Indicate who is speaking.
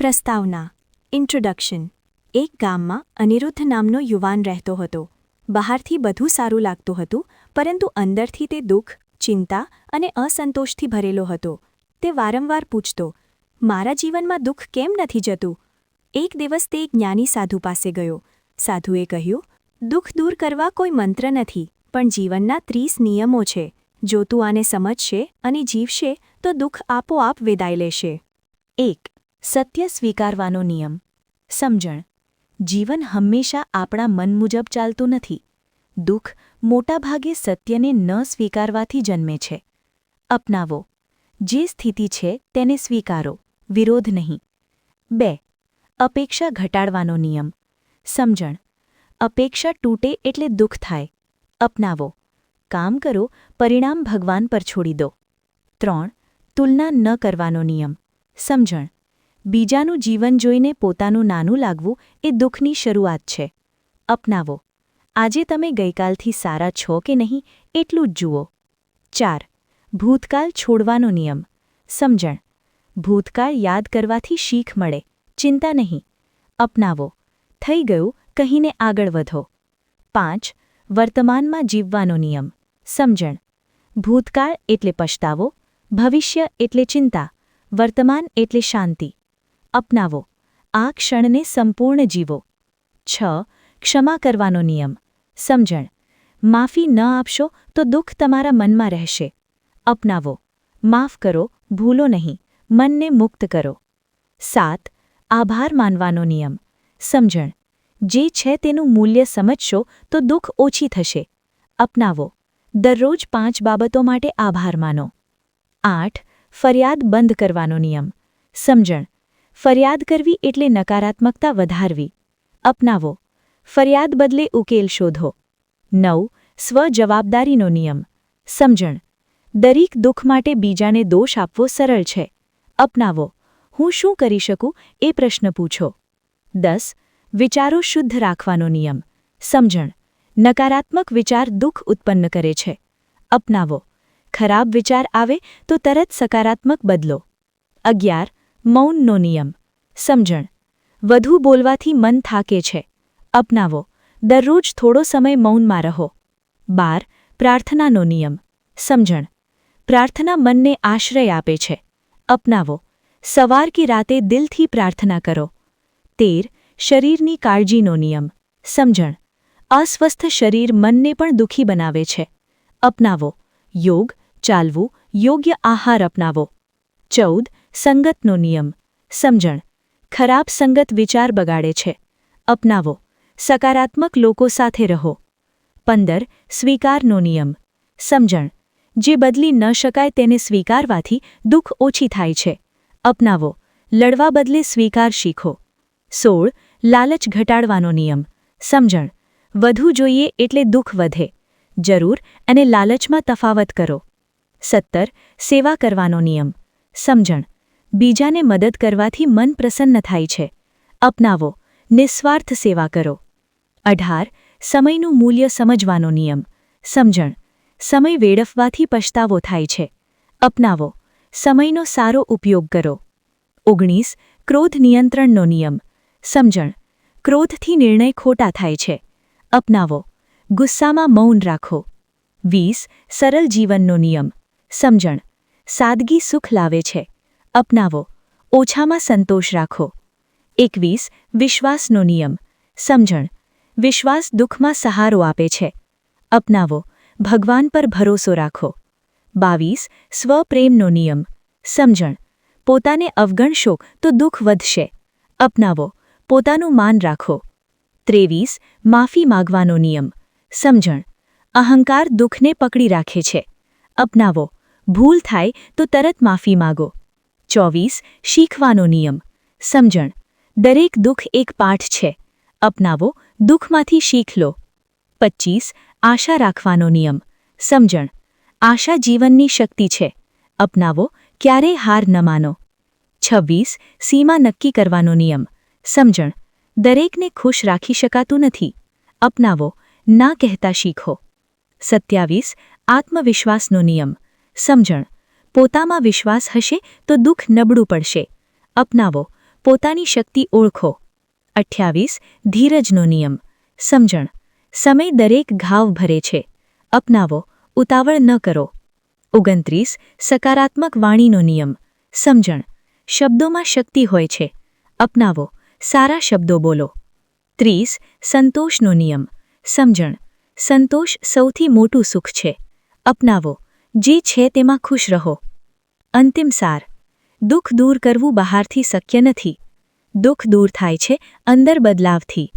Speaker 1: પ્રસ્તાવના. ઇન્ટ્રોડક્શન એક ગામમાં અનિરુદ્ધ નામનો યુવાન રહેતો હતો. બહારથી બધું સારું લાગતું હતું, પરંતુ અંદરથી તે દુઃખ, ચિંતા અને અસંતોષથી ભરેલો હતો. તે વારંવાર પૂછતો, મારા જીવનમાં દુઃખ કેમ નથી જતું? એક દિવસ તે જ્ઞાની સાધુ પાસે ગયો. સાધુએ કહ્યું, દુઃખ દૂર કરવા કોઈ મંત્ર નથી, પણ જીવનના ત્રીસ નિયમો છે. જો તું આને સમજશે અને જીવશે, તો દુઃખ આપોઆપ વેદાઈ લેશે. એક સત્ય સ્વીકારવાનો નિયમ. સમજણ. જીવન હંમેશા આપણા મન મુજબ ચાલતું નથી. દુઃખ મોટાભાગે સત્યને ન સ્વીકારવાથી જન્મે છે. અપનાવો. જે સ્થિતિ છે તેને સ્વીકારો. વિરોધ નહીં. બે. અપેક્ષા ઘટાડવાનો નિયમ. સમજણ. અપેક્ષા તૂટે એટલે દુઃખ થાય. અપનાવો. કામ કરો, પરિણામ ભગવાન પર છોડી દો. ત્રણ. તુલના ન કરવાનો નિયમ. સમજણ. બીજાનું જીવન જોઈને પોતાનું નાનું લાગવું એ દુઃખની શરૂઆત છે. અપનાવો. આજે તમે ગઈકાલથી સારા છો કે નહીં, એટલું જ જુઓ. ચાર. ભૂતકાળ છોડવાનો નિયમ. સમજણ. ભૂતકાળ યાદ કરવાથી શીખ મળે. ચિંતા નહીં. અપનાવો. થઈ ગયું, કહીને આગળ વધો. પાંચ. વર્તમાનમાં જીવવાનો નિયમ. સમજણ. ભૂતકાળ એટલે પછતાવો, ભવિષ્ય એટલે ચિંતા, વર્તમાન એટલે શાંતિ. અપનાવો. આ ક્ષણને સંપૂર્ણ જીવો. છ. ક્ષમા કરવાનો નિયમ. સમજણ. માફી ન આપશો તો દુઃખ તમારા મનમાં રહેશે. અપનાવો. માફ કરો, ભૂલો નહીં. મનને મુક્ત કરો. સાત. આભાર માનવાનો નિયમ. સમજણ. જે છે તેનું મૂલ્ય સમજશો તો દુઃખ ઓછી થશે. અપનાવો. દરરોજ પાંચ બાબતો માટે આભાર માનો. આઠ. ફરિયાદ બંધ કરવાનો નિયમ. સમજણ. ફરિયાદ કરવી એટલે નકારાત્મકતા વધારવી. અપનાવો. ફરિયાદ બદલે ઉકેલ શોધો. નવ. સ્વજવાબદારીનો નિયમ. સમજણ. દરેક દુઃખ માટે બીજાને દોષ આપવો સરળ છે. અપનાવો. હું શું કરી શકું એ પ્રશ્ન પૂછો. દસ. વિચારો શુદ્ધ રાખવાનો નિયમ. સમજણ. નકારાત્મક વિચાર દુઃખ ઉત્પન્ન કરે છે. અપનાવો. ખરાબ વિચાર આવે તો તરત સકારાત્મક બદલો. અગિયાર. મૌનનો નિયમ સમજણ. વધુ બોલવાથી મન થાકે છે. અપનાવો. દરરોજ થોડો સમય મૌનમાં રહો. બાર. પ્રાર્થનાનો નિયમ સમજણ. પ્રાર્થના મનને આશ્રય આપે છે. અપનાવો. સવાર કે રાતે દિલથી પ્રાર્થના કરો. તેર. શરીરની કાળજીનો નિયમ સમજણ. અસ્વસ્થ શરીર મનને પણ દુઃખી બનાવે છે. અપનાવો. યોગ. ચાલવું. યોગ્ય આહાર અપનાવો. ચૌદ, સંગતનો નિયમ. સમજણ. ખરાબ સંગત વિચાર બગાડે છે. અપનાવો. સકારાત્મક લોકો સાથે રહો. પંદર, સ્વીકારનો નિયમ. સમજણ. જે બદલી ન શકાય તેને સ્વીકારવાથી દુઃખ ઓછી થાય છે. અપનાવો. લડવા બદલે સ્વીકાર શીખો. સોળ, લાલચ ઘટાડવાનો નિયમ. સમજણ. વધુ જોઈએ એટલે દુઃખ વધે. જરૂર અને લાલચમાં તફાવત કરો. સત્તર, સેવા કરવાનો નિયમ. સમજણ. બીજાને મદદ કરવાથી મન પ્રસન્ન થાય છે. અપનાવો. નિસ્વાર્થ સેવા કરો. અઢાર. સમયનું મૂલ્ય સમજવાનો નિયમ. સમજણ. સમય વેડફવાથી પછતાવો થાય છે. અપનાવો. સમયનો સારો ઉપયોગ કરો. ઓગણીસ. ક્રોધ નિયંત્રણનો નિયમ. સમજણ. ક્રોધથી નિર્ણય ખોટા થાય છે. અપનાવો. ગુસ્સામાં મૌન રાખો. વીસ. સરળ જીવનનો નિયમ. સમજણ. સાદગી સુખ લાવે છે. અપનાવો. ઓછામાં સંતોષ રાખો. એકવીસ, વિશ્વાસનો નિયમ. સમજણ. વિશ્વાસ દુઃખમાં સહારો આપે છે. અપનાવો. ભગવાન પર ભરોસો રાખો. બાવીસ, સ્વપ્રેમનો નિયમ. સમજણ. પોતાને અવગણશો તો દુઃખ વધશે. અપનાવો. પોતાનું માન રાખો. ત્રેવીસ, માફી માગવાનો નિયમ. સમજણ. અહંકાર દુઃખને પકડી રાખે છે. અપનાવો. ભૂલ થાય તો તરત માફી માગો. ચોવીસ, શીખવાનો નિયમ. સમજણ. દરેક દુઃખ એક પાઠ છે. અપનાવો, દુઃખમાંથી શીખ લો. પચ્ચીસ આશા રાખવાનો નિયમ. સમજણ. આશા જીવનની શક્તિ છે. અપનાવો, ક્યારેય હાર ન માનો. છવ્વીસ, સીમા નક્કી કરવાનો નિયમ. સમજણ. દરેકને ખુશ રાખી શકાતું નથી. અપનાવો, ના કહેતા શીખો. સત્યાવીસ, આત્મવિશ્વાસનો નિયમ. સમજણ. પોતામાં વિશ્વાસ હશે તો દુઃખ નબળું પડશે. અપનાવો. પોતાની શક્તિ ઓળખો. અઠ્યાવીસ. ધીરજનો નિયમ. સમજણ. સમય દરેક ઘાવ ભરે છે. અપનાવો. ઉતાવળ ન કરો. ઓગણત્રીસ. સકારાત્મક વાણીનો નિયમ. સમજણ. શબ્દોમાં શક્તિ હોય છે. અપનાવો. સારા શબ્દો બોલો. ત્રીસ. સંતોષનો નિયમ. સમજણ. સંતોષ સૌથી મોટું સુખ છે. અપનાવો. જે છે તેમાં ખુશ રહો. અંતિમ સાર. દુઃખ દૂર કરવું બહારથી શક્ય નથી. દુઃખ દૂર થાય છે, અંદર બદલાવથી.